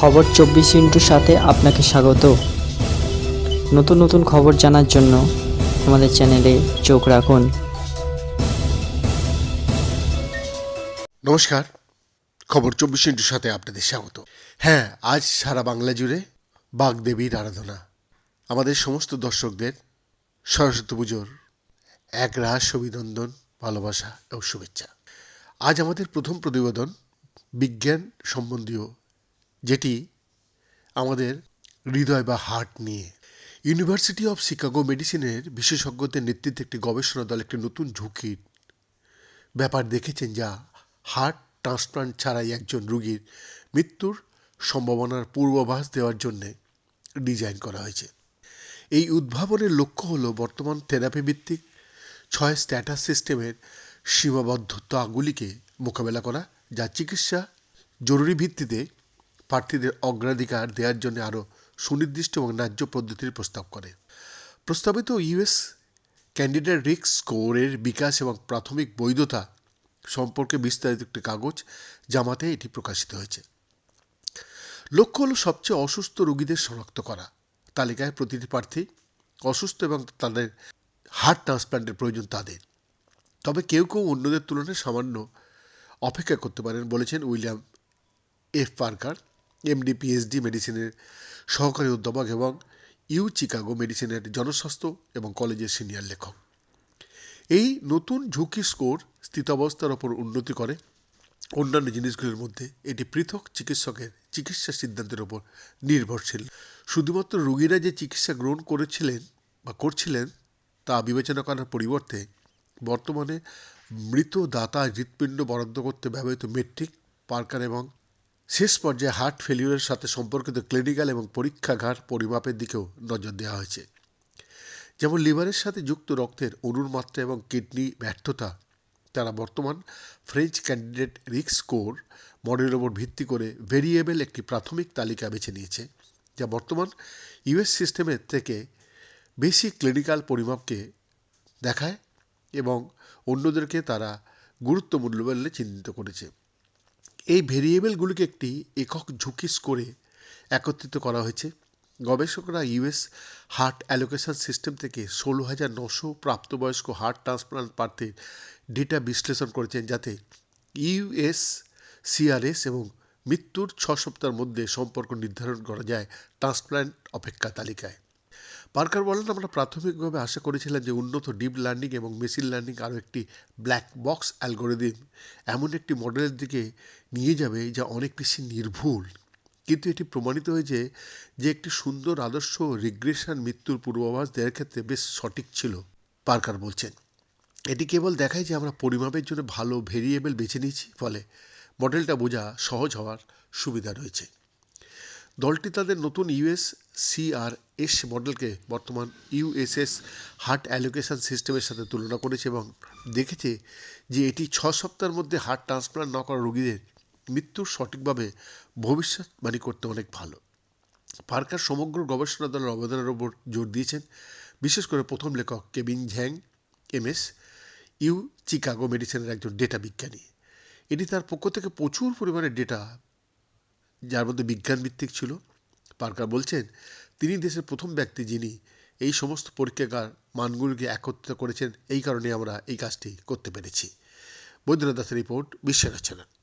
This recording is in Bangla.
খবর চব্বিশ ইন্টুর সাথে আপনাকে স্বাগত। নতুন নতুন খবর জানার জন্য আমাদের চ্যানেলে চোখ রাখুন। নমস্কার, খবর চব্বিশ ইন্টুর সাথে আপনাদের স্বাগত। হ্যাঁ আজ সারা বাংলা জুড়ে বাগদেবীর আরাধনা। আমাদের সমস্ত দর্শকদের সরস্বতী পুজোর এক রাস অভিনন্দন, ভালোবাসা ও শুভেচ্ছা। আজ আমাদের প্রথম প্রতিবেদন বিজ্ঞান সম্বন্ধীয় যেটি আমাদের হৃদয় বা হার্ট নিয়ে। ইউনিভার্সিটি অফ শিকাগো মেডিসিনের বিশেষজ্ঞদের নেতৃত্বে একটি গবেষণা দল একটি নতুন ঝুঁকির ব্যাপার দেখেছেন যা হার্ট ট্রান্সপ্লান্ট ছাড়াই একজন রোগীর মৃত্যুর সম্ভাবনার পূর্বাভাস দেওয়ার জন্য ডিজাইন করা হয়েছে। এই উদ্ভাবনের লক্ষ্য হল বর্তমান থেরাপি ভিত্তিক ছয় স্ট্যাটাস সিস্টেমের সীমাবদ্ধতাগুলিকে মোকাবেলা করা, যা চিকিৎসা জরুরি ভিত্তিতে প্রার্থীদের অগ্রাধিকার দেওয়ার জন্য আরও সুনির্দিষ্ট এবং ন্যায্য পদ্ধতির প্রস্তাব করে। প্রস্তাবিত ইউএস ক্যান্ডিডেট রিস্ক স্কোরের বিকাশ এবং প্রাথমিক বৈধতা সম্পর্কে বিস্তারিত একটি কাগজ জামাতে এটি প্রকাশিত হয়েছে। লক্ষ্য হলো সবচেয়ে অসুস্থ রোগীদের শনাক্ত করা। তালিকায় প্রতিটি প্রার্থী অসুস্থ এবং তাদের হার্ট ট্রান্সপ্লান্টের প্রয়োজন তাদের। তবে কেউ কেউ অন্যদের তুলনায় সামান্য অপেক্ষা করতে পারেন বলেছেন William F Parker. MD PhD মেডিসিনের সহকারী অধ্যাপক এবং ইউ চিকাগো মেডিসিনের জনস্বাস্থ্য এবং কলেজের সিনিয়র লেখক। এই নতুন ঝুঁকি স্কোর স্থিতাবস্থার ওপর উন্নতি করে। অন্যান্য জিনিসগুলির মধ্যে এটি পৃথক চিকিৎসকের চিকিৎসা সিদ্ধান্তের ওপর নির্ভরশীল। শুধুমাত্র রোগীরা যে চিকিৎসা গ্রহণ করেছিলেন বা করছিলেন তা বিবেচনা করার পরিবর্তে বর্তমানে মৃত দাতা হৃৎপিণ্ড বরাদ্দ করতে ব্যবহৃত মেট্রিক, পার্কার এবং শেষ পর্যায়ে হার্ট ফেলিওরের সাথে সম্পর্কিত ক্লিনিক্যাল এবং পরীক্ষাগার পরিমাপের দিকেও নজর দেওয়া হয়েছে। যেমন লিভারের সাথে যুক্ত রক্তের অণুর মাত্রা এবং কিডনি ব্যর্থতা, তারা বর্তমান ফ্রেঞ্চ ক্যান্ডিডেট রিক্স স্কোর মডেলের ওপর ভিত্তি করে ভেরিয়েবল একটি প্রাথমিক তালিকা বেছে নিয়েছে, যা বর্তমান ইউএস সিস্টেমের থেকে বেশি ক্লিনিক্যাল পরিমাপকে দেখায় এবং অন্যদেরকে তারা গুরুত্বপূর্ণ বলে চিহ্নিত করেছে। এই ভেরিয়েবলগুলিকে একটি একক ঝুঁকি স্কোরে একত্রিত করা হয়েছে। গবেষকরা ইউএস হার্ট অ্যালোকেশন সিস্টেম থেকে ষোলো হাজার নশো প্রাপ্তবয়স্ক হার্ট ট্রান্সপ্লান্ট প্রার্থীর ডেটা বিশ্লেষণ করেছেন, যাতে ইউএস সিআরএস এবং মৃত্যুর ছ সপ্তাহের মধ্যে সম্পর্ক নির্ধারণ করা যায় ট্রান্সপ্লান্ট অপেক্ষা তালিকায়। পার্কার বলেন, আমরা প্রাথমিকভাবে আশা করেছিলাম যে উন্নত ডিপ লার্নিং এবং মেশিন লার্নিং আরও একটি ব্ল্যাক বক্স অ্যালগোরিদিম এমন একটি মডেলের দিকে নিয়ে যাবে যা অনেক বেশি নির্ভুল। কিন্তু এটি প্রমাণিত হয়েছে যে একটি সুন্দর আদর্শ রিগ্রেশন মৃত্যুর পূর্বাভাস দেওয়ার ক্ষেত্রে বেশ সঠিক ছিল, পার্কার বলছেন। এটি কেবল দেখায় যে আমরা পরিমাপের জন্য ভালো ভেরিয়েবল বেছে নিয়েছি, ফলে মডেলটা বোঝা সহজ হওয়ার সুবিধা রয়েছে। দলটি তাদের নতুন ইউএস সিআরএস মডেলকে বর্তমান ইউএসএস হার্ট অ্যালোকেশন সিস্টেমের সাথে তুলনা করেছে এবং দেখেছে যে এটি ছ সপ্তাহের মধ্যে হার্ট ট্রান্সপ্লান্ট না করা রোগীদের মৃত্যুর সঠিকভাবে ভবিষ্যৎবাণী করতে অনেক ভালো। পার্কার সমগ্র গবেষণা দলের অবদানের ওপর জোর দিয়েছেন, বিশেষ করে প্রথম লেখক Kevin Zhang MS U Chicago মেডিসিনের একজন ডেটা বিজ্ঞানী। এটি তার পক্ষ থেকে প্রচুর পরিমাণে ডেটা, যার মধ্যে বিজ্ঞান ভিত্তিক ছিল। পার্কার বলছেন, তিনি দেশের প্রথম ব্যক্তি যিনি এই সমস্ত পরীক্ষাগার মানগুলিকে একত্রিত করেছেন, এই কারণে আমরা এই কাজটি করতে পেরেছি। বৈদ্যনাথ দাসের রিপোর্ট, বিশ্বের চ্যানেল